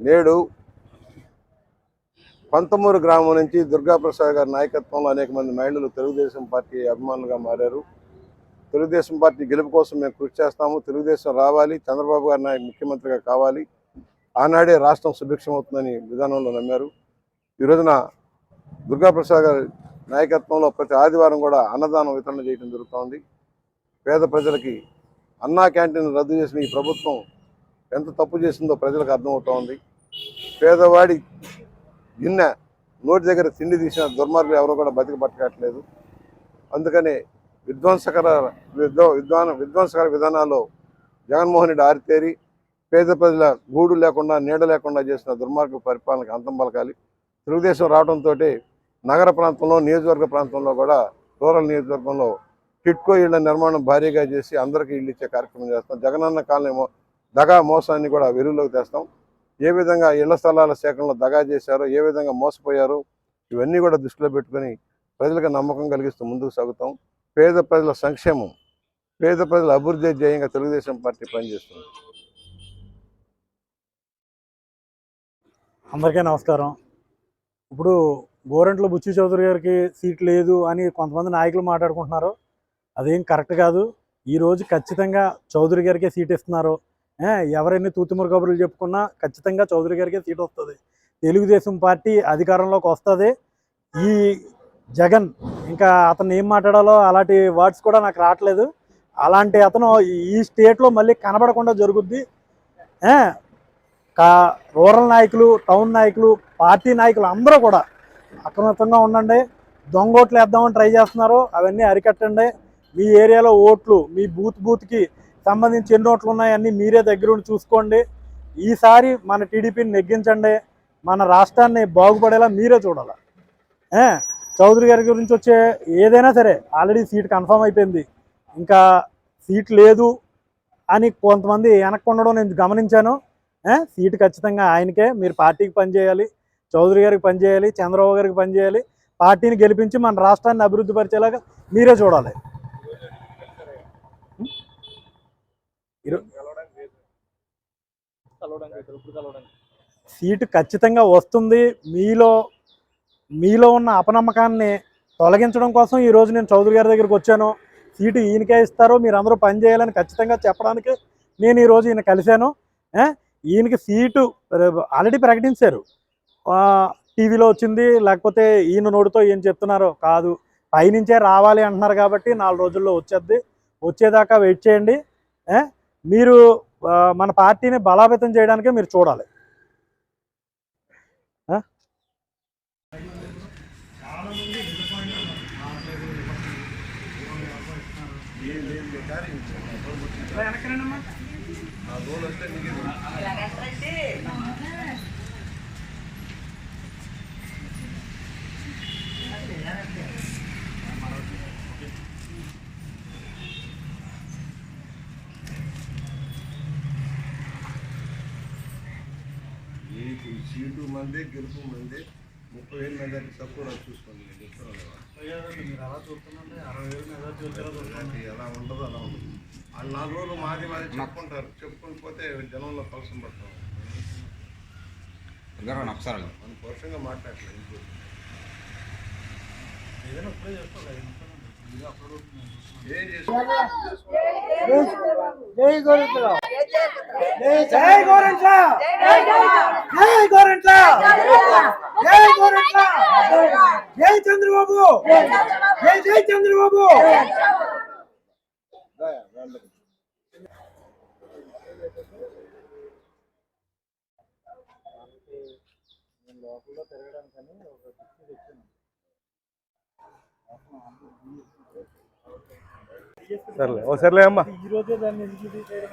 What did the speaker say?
నేడు పంతమూరు గ్రామం నుంచి దుర్గాప్రసాద్ గారి నాయకత్వంలో అనేక మంది మహిళలు తెలుగుదేశం పార్టీ అభిమానులుగా మారారు. తెలుగుదేశం పార్టీ గెలుపు కోసం మేము కృషి చేస్తాము. తెలుగుదేశం రావాలి. చంద్రబాబు గారి నాయకు ముఖ్యమంత్రిగా కావాలి. ఆనాడే రాష్ట్రం సుభిక్షం అవుతుందని విధానంలో నమ్మారు. ఈ రోజున దుర్గాప్రసాద్ గారి నాయకత్వంలో ప్రతి ఆదివారం కూడా అన్నదానం వితరణ చేయడం జరుగుతోంది. పేద ప్రజలకి అన్నా క్యాంటీన్ రద్దు చేసిన ఈ ప్రభుత్వం ఎంత తప్పు చేసిందో ప్రజలకు అర్థమవుతోంది. పేదవాడి నిన్న నోటి దగ్గర తిండి తీసిన దుర్మార్గులు ఎవరో కూడా బతికి పట్టకట్లేదు అందుకనే విధ్వంసకర విధ్వ విద్వాన విధ్వంసకర విధానాల్లో జగన్మోహన్ రెడ్డి ఆరితేరి పేద ప్రజల గూడు లేకుండా నీడ లేకుండా చేసిన దుర్మార్గ పరిపాలనకు అంతం పలకాలి. తెలుగుదేశం రావడంతో నగర ప్రాంతంలో నియోజకవర్గ ప్రాంతంలో కూడా రూరల్ నియోజకవర్గంలో టిట్కో ఇళ్ళ నిర్మాణం భారీగా చేసి అందరికీ ఇల్లు ఇచ్చే కార్యక్రమం చేస్తాం జగనన్న కాలనీ దగా మోసాన్ని కూడా వెలుగులోకి తెస్తాం. ఏ విధంగా ఇళ్ళ స్థలాల సేకరణలో దగా చేశారో ఏ విధంగా మోసపోయారో ఇవన్నీ కూడా దృష్టిలో పెట్టుకొని ప్రజలకు నమ్మకం కలిగిస్తూ ముందుకు సాగుతాం. పేద ప్రజల సంక్షేమం పేద ప్రజల అభివృద్ధి ధ్యేయంగా తెలుగుదేశం పార్టీ పనిచేస్తుంది. అందరికీ నమస్కారం. ఇప్పుడు గోరంట్ల బుచ్చి చౌదరి గారికి సీట్ లేదు అని కొంతమంది నాయకులు మాట్లాడుకుంటున్నారు. అదేం కరెక్ట్ కాదు. ఈరోజు ఖచ్చితంగా చౌదరి గారికే సీట్ ఇస్తున్నారు. ఎవరైనా తూతిమూరు కబుర్లు చెప్పుకున్నా ఖచ్చితంగా చౌదరి గారికి సీట్ వస్తుంది. తెలుగుదేశం పార్టీ అధికారంలోకి వస్తుంది. ఈ జగన్ ఇంకా అతను ఏం మాట్లాడాలో అలాంటి వర్డ్స్ కూడా నాకు రావట్లేదు. అలాంటి అతను ఈ స్టేట్లో మళ్ళీ కనబడకుండా జరుగుద్ది. కా రూరల్ నాయకులు టౌన్ నాయకులు పార్టీ నాయకులు అందరూ కూడా అప్రమత్తంగా ఉండండి. దొంగోట్లు వేద్దామని ట్రై చేస్తున్నారు. అవన్నీ అరికట్టండి. మీ ఏరియాలో ఓట్లు మీ బూత్ బూత్కి సంబంధించి ఎన్ని నోట్లు ఉన్నాయన్నీ మీరే దగ్గరుండి చూసుకోండి. ఈసారి మన టీడీపీని నెగ్గించండి. మన రాష్ట్రాన్ని బాగుపడేలా మీరే చూడాలి. చౌదరి గారి గురించి వచ్చే ఏదైనా సరే ఆల్రెడీ సీట్ కన్ఫర్మ్ అయిపోయింది. ఇంకా సీట్ లేదు అని కొంతమంది వెనక్కు ఉండడం నేను గమనించాను. సీట్ సీటు ఖచ్చితంగా ఆయనకే. మీరు పార్టీకి పనిచేయాలి చౌదరి గారికి పనిచేయాలి చంద్రబాబు గారికి పనిచేయాలి పార్టీని గెలిపించి మన రాష్ట్రాన్ని అభివృద్ధి పరిచేలాగా మీరే చూడాలి. సీటు ఖచ్చితంగా వస్తుంది. మీలో మీలో ఉన్న అపనమ్మకాన్ని తొలగించడం కోసం ఈ రోజు నేను చౌదరి గారి దగ్గరికి వచ్చాను. సీటు ఈయనకే ఇస్తారు. మీరు అందరూ పని చేయాలని ఖచ్చితంగా చెప్పడానికి నేను ఈరోజు ఈయన కలిశాను. ఈయనకి సీటు ఆల్రెడీ ప్రకటించారు. టీవీలో వచ్చింది. లేకపోతే ఈయన నోటితో ఏం చెప్తున్నారో కాదు. పైనుంచే రావాలి అంటున్నారు కాబట్టి నాలుగు రోజుల్లో వచ్చేద్ది. వచ్చేదాకా వెయిట్ చేయండి. ఏ? మీరు మన పార్టీని బలాపేతం చేయడానికే మీరు చూడాలి. ఆ? సీటు మంది గెలుపు మంది. ముప్పై వేల మంది తక్కువ నాకు చూసుకోండి. నేను చెప్తున్నాను అలాంటి ఎలా ఉండదు అలా ఉండదు. వాళ్ళు నాలుగు రోజులు మాది మాది చెప్పుకుంటారు. చెప్పుకొని పోతే జనంలో కలసం పడతాం. మనం పరుషంగా మాట్లాడలేదు ఏం చేసి జై గోరంట్ల జై గోరంట్ల! జై గోరంట్ల! జై గోరంట్ల! జై చంద్రబాబు! జై జై చంద్రబాబు! సర్లే ఓ సర్లే అమ్మా. ఈ రోజే దాన్ని ఎగ్జిక్యూటివ్ చేయడం